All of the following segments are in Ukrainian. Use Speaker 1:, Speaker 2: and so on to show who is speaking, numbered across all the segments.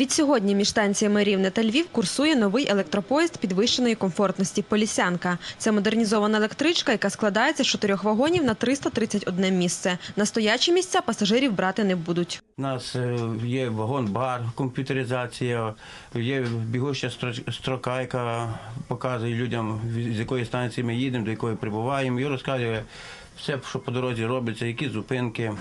Speaker 1: Від сьогодні між станціями Рівне та Львів курсує новий електропоїзд підвищеної комфортності «Полісянка». Це модернізована електричка, яка складається з чотирьох вагонів на 331 місце. На стоячі місця пасажирів брати не будуть.
Speaker 2: У нас е, є вагон-бар, комп'ютеризація, є бігуща строка, яка показує людям, з якої станції ми їдемо, до якої прибуваємо, і розказує все, що по дорозі робиться, які зупинки.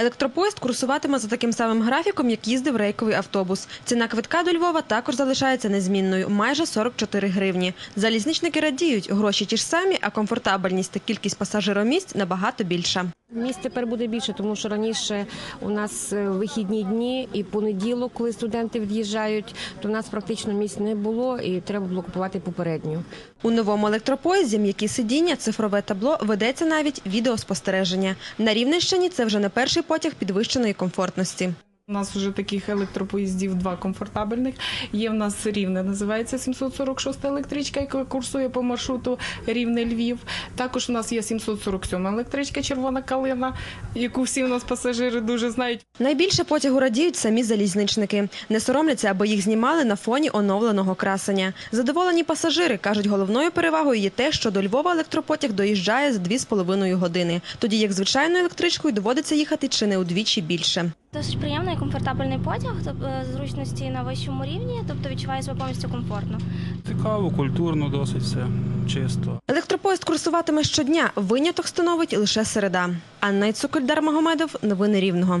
Speaker 1: Електропоїзд курсуватиме за таким самим графіком, як їздив рейковий автобус. Ціна квитка до Львова також залишається незмінною – майже 44 гривні. Залізничники радіють, гроші ті ж самі, а комфортабельність та кількість пасажиромісць набагато більша.
Speaker 3: Місць тепер буде більше, тому що раніше у нас е, вихідні дні і понеділок, коли студенти від'їжджають, то в нас практично місць не було і треба було купувати попередню.
Speaker 1: У новому електропоїзді м'які сидіння, цифрове табло, ведеться навіть відеоспостереження. На Рівненщині це вже не перший потяг підвищеної комфортності.
Speaker 4: У нас вже таких електропоїздів два комфортабельних. Є в нас рівне, називається 746 електричка, яка курсує по маршруту Рівне-Львів. Також у нас є 747 електричка Червона калина, яку всі у нас пасажири дуже знають.
Speaker 1: Найбільше потягу радіють самі залізничники. Не соромляться, аби їх знімали на фоні оновленого красення. Задоволені пасажири кажуть, головною перевагою є те, що до Львова електропотяг доїжджає за 2,5 години. Тоді як звичайною електричкою доводиться їхати чи не удвічі більше.
Speaker 5: Досить приємний і комфортабельний потяг, тобто зручності на вищому рівні, тобто відчуваю себе повністю комфортно.
Speaker 6: Цікаво, культурно, досить все чисто.
Speaker 1: Електропоїзд курсуватиме щодня. Виняток становить лише середа. Анна Іцукольдар Магомедов. Новини Рівного.